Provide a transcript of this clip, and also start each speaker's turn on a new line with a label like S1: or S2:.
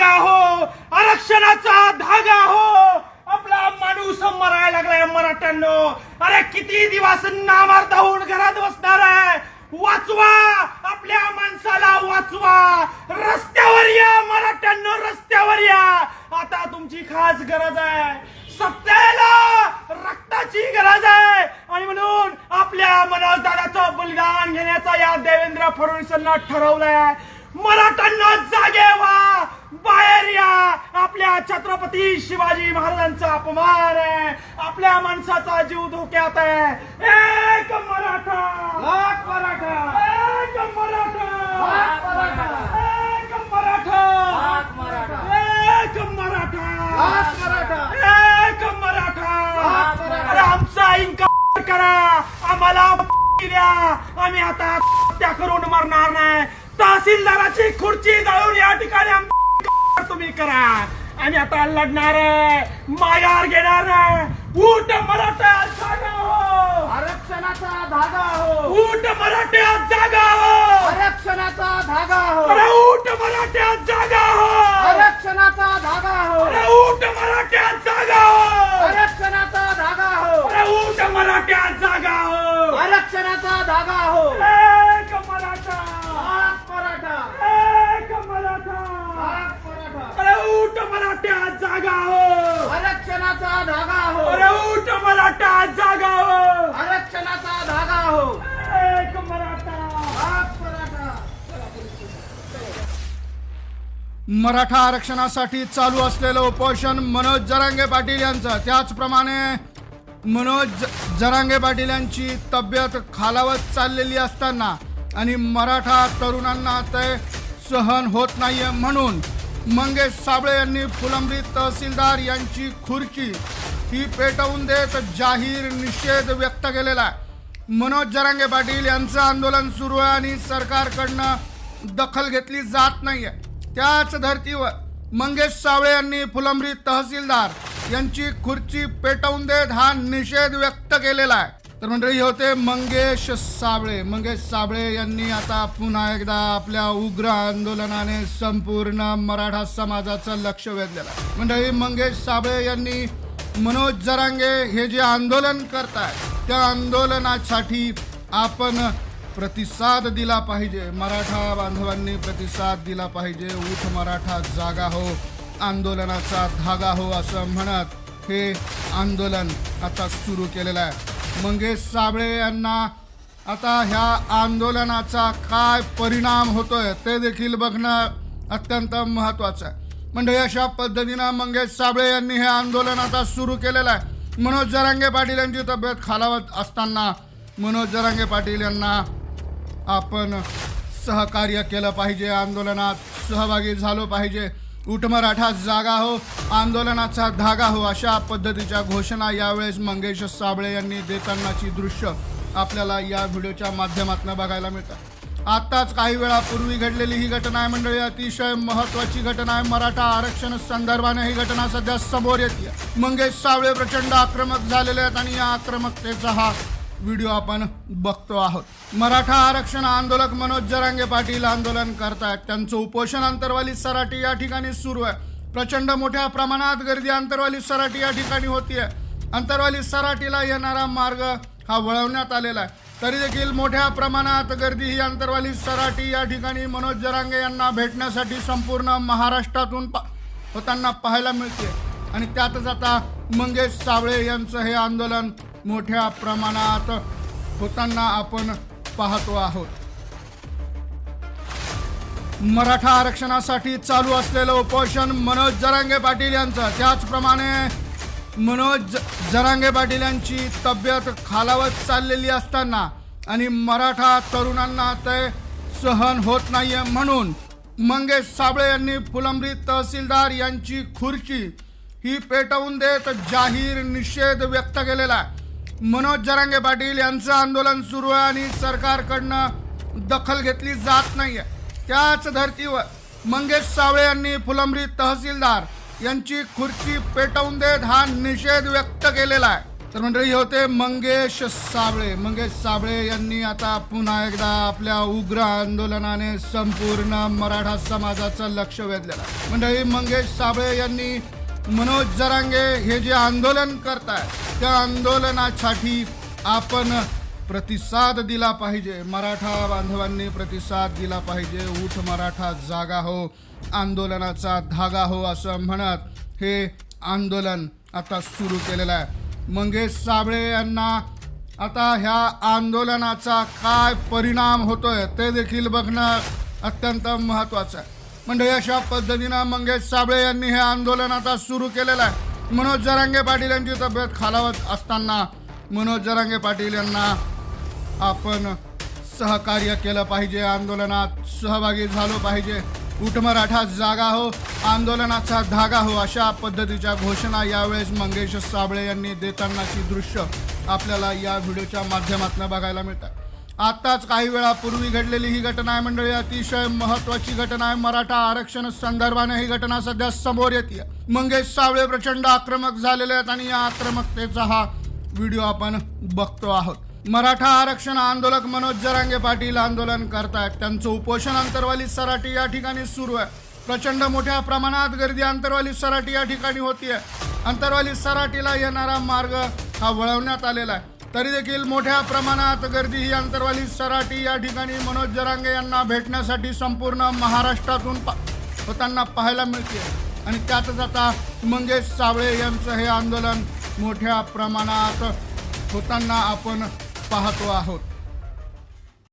S1: जागा हो आरक्षणाचा धागा हो. आपला माणूस मरायला लागलाय मराठ्यांनो. अरे किती दिवस नामार्थ होऊन घरात बसणार आहे? वाचवा आपल्या माणसाला वाचवा. रस्त्यावर या मराठ्यांनो रस्त्यावर या. आता तुमची खास गरज आहे. सत्याला रक्ताची गरज आहे. आणि म्हणून आपल्या मनोज बलिदान घेण्याचा या देवेंद्र फडणवीसांना ठरवलंय. मराठ्यांना जागे व्हा. छत्रपती शिवाजी महाराजांचा अपमान आहे. आपल्या माणसाचा जीव धोक्यात आहे. एक मराठा. एक मराठा. एक मराठा. एक मराठा. एक मराठा. एक मराठा. अरे आमचा इन्कार करा. आम्हाला द्या. आम्ही आता त्या करून मरणार नाही. तहसीलदाराची खुर्ची जाळून या ठिकाणी तुम्ही करा. आणि आता लढणार आहे. माघार घेणार आहे. ऊट मराठा जागा हो.
S2: आरक्षणाचा धागा हो.
S1: ऊट मराठ्या जागा हो.
S2: आरक्षणाचा धागा हो.
S1: अरे ऊट मराठ्या जागा हो.
S2: आरक्षणाचा धागा हो.
S1: अरे ऊट जागा मराठा जागा हो.
S2: आरक्षणाचा धागा हो.
S1: एक मराठा.
S2: मराठा.
S3: मराठा आरक्षणासाठी चालू असलेलं उपोषण मनोज जरांगे पाटील यांचं. त्याचप्रमाणे मनोज ज- जरांगे पाटील यांची तब्येत खालावत चाललेली असताना आणि मराठा तरुणांना ते सहन होत नाहीये म्हणून मंगेश साबळे यांनी फुलंब्री तहसीलदार यांची खुर्ची ही पेटवून देत जाहीर निषेध व्यक्त केलेला आहे. मनोज जरांगे पाटील यांचं आंदोलन सुरू आहे आणि सरकारकडनं दखल घेतली जात नाही आहे त्याच धर्तीवर मंगेश सावळे यांनी फुलंब्री तहसीलदार यांची खुर्ची पेटवून देत हा निषेध व्यक्त केलेला आहे. तर मंडळी होते मंगेश सावळे. मंगेश साबळे यांनी आता पुन्हा एकदा आपल्या उग्र आंदोलनाने संपूर्ण मराठा समाजाचं लक्ष वेधलेलं आहे. मंडळी मंगेश साबळे यांनी मनोज जरांगे हे जे आंदोलन करतायत त्या आंदोलनासाठी आपण प्रतिसाद दिला पाहिजे. मराठा बांधवांनी प्रतिसाद दिला पाहिजे. उठ मराठा जागा हो आंदोलनाचा धागा हो असं म्हणत हे आंदोलन आता सुरू केलेलं आहे. मंगेश साबळे यांना आता ह्या आंदोलनाचा काय परिणाम होतोय ते देखील बघणं अत्यंत महत्त्वाचं आहे. म्हणजे अशा पद्धतीनं मंगेश साबळे यांनी हे आंदोलन आता सुरू केलेलं आहे. मनोज जरांगे पाटील यांची तब्येत खालावत असताना मनोज जरांगे पाटील यांना आपण सहकार्य केलं पाहिजे. आंदोलनात सहभागी झालो पाहिजे. उठमराठा जागा हो आंदोलनाचा धागा हो अशा पद्धतीच्या घोषणा यावेळेस मंगेश साबळे यांनी देतानाची दृश्य आपल्याला या व्हिडिओच्या माध्यमातून बघायला मिळतात आताच काही वेळापूर्वी घडलेली ही घटना आहे मंडळी अतिशय महत्वाची घटना आहे. मराठा आरक्षण संदर्भाने ही घटना सध्या समोर येते मंगेश सावळे प्रचंड आक्रमक झालेले आहेत आणि या आक्रमकतेचा हा व्हिडिओ आपण बघतो आहोत. मराठा आरक्षण आंदोलक मनोज जरांगे पाटील आंदोलन करतायत. त्यांचं उपोषण अंतरवाली सराटी या ठिकाणी सुरू आहे. प्रचंड मोठ्या प्रमाणात गर्दी अंतरवाली सराटी या ठिकाणी होती आहे अंतरवाली सराटीला येणारा मार्ग हा वळवण्यात आलेला आहे. तरी देखील मोठ्या प्रमाणात गर्दी ही अंतरवाली सराटी या ठिकाणी मनोज जरांगे यांना भेटण्यासाठी संपूर्ण महाराष्ट्रातून पा होताना पाहायला मिळते. आणि त्यातच आता मंगेश सावळे यांचं हे आंदोलन मोठ्या प्रमाणात होताना आपण पाहतो आहोत. मराठा आरक्षणासाठी चालू असलेलं उपोषण मनोज जरांगे पाटील यांचं. त्याचप्रमाणे मनोज जरांगे पाटील यांची तब्येत खालावत चाललेली असताना आणि मराठा तरुणांना ते सहन होत नाहीये म्हणून मंगेश साबळे यांनी फुलंब्री तहसीलदार यांची खुर्ची ही पेटवून देत जाहीर निषेध व्यक्त केलेला आहे. मनोज जरांगे पाटील यांचं आंदोलन सुरू आहे आणि सरकारकडनं दखल घेतली जात नाहीये. त्याच धर्तीवर मंगेश सावळे यांनी फुलंब्री तहसीलदार यांची खुर्ची पेटवून देत हा निषेध व्यक्त केलेला आहे. तर मंडळी होते मंगेश साबळे. मंगेश साबळे यांनी आता पुन्हा एकदा आपल्या उग्र आंदोलनाने संपूर्ण मराठा समाजाचं लक्ष वेधलेलं आहे. मंडळी मंगेश साबळे यांनी मनोज जरांगे हे जे आंदोलन करताय त्या आंदोलनासाठी आपण प्रतिसाद दिला पाहिजे. मराठा बांधवांनी प्रतिसाद दिला पाहिजे. उठ मराठा जागा हो. आंदोलनाचा धागा हो असं म्हणत हे आंदोलन आता सुरू केलेलं आहे. मंगेश साबळे यांना आता ह्या आंदोलनाचा काय परिणाम होतोय ते देखील बघणं अत्यंत महत्वाचं आहे. म्हणजे अशा पद्धतीनं मंगेश साबळे यांनी हे आंदोलन आता सुरू केलेलं आहे. मनोज जरांगे पाटील यांची तब्येत खालावत असताना मनोज जरांगे पाटील यांना आपण सहकार्य केलं पाहिजे आंदोलनात सहभागी झालो पाहिजे. उठ मराठा जागा हो आंदोलनाचा धागा हो अशा पद्धतीच्या घोषणा यावेळेस मंगेश साबळे यांनी देतानाची दृश्य आपल्याला या व्हिडिओच्या माध्यमातून बघायला मिळतात. आत्ताच काही वेळापूर्वी घडलेली ही घटना आहे मंडळी. अतिशय महत्वाची घटना आहे. मराठा आरक्षण संदर्भाने ही घटना सध्या समोर येते मंगेश सावळे प्रचंड आक्रमक झालेले आहेत आणि या आक्रमकतेचा हा व्हिडिओ आपण बघतो आहोत. मराठा आरक्षण आंदोलक मनोज जरांगे पाटील आंदोलन करतायत. त्यांचं उपोषण अंतरवाली सराटी या ठिकाणी सुरू आहे. प्रचंड मोठ्या प्रमाणात गर्दी अंतरवाली सराटी या ठिकाणी होती आहे अंतरवाली सराटीला येणारा मार्ग हा वळवण्यात आलेला आहे. तरी देखील मोठ्या प्रमाणात गर्दी ही अंतरवाली सराटी या ठिकाणी मनोज जरांगे यांना भेटण्यासाठी संपूर्ण महाराष्ट्रातून पा होताना पाहायला मिळते आणि त्यातच आता मंगेश सावळे यांचं हे आंदोलन मोठ्या प्रमाणात होताना आपण पाहतो आहोत.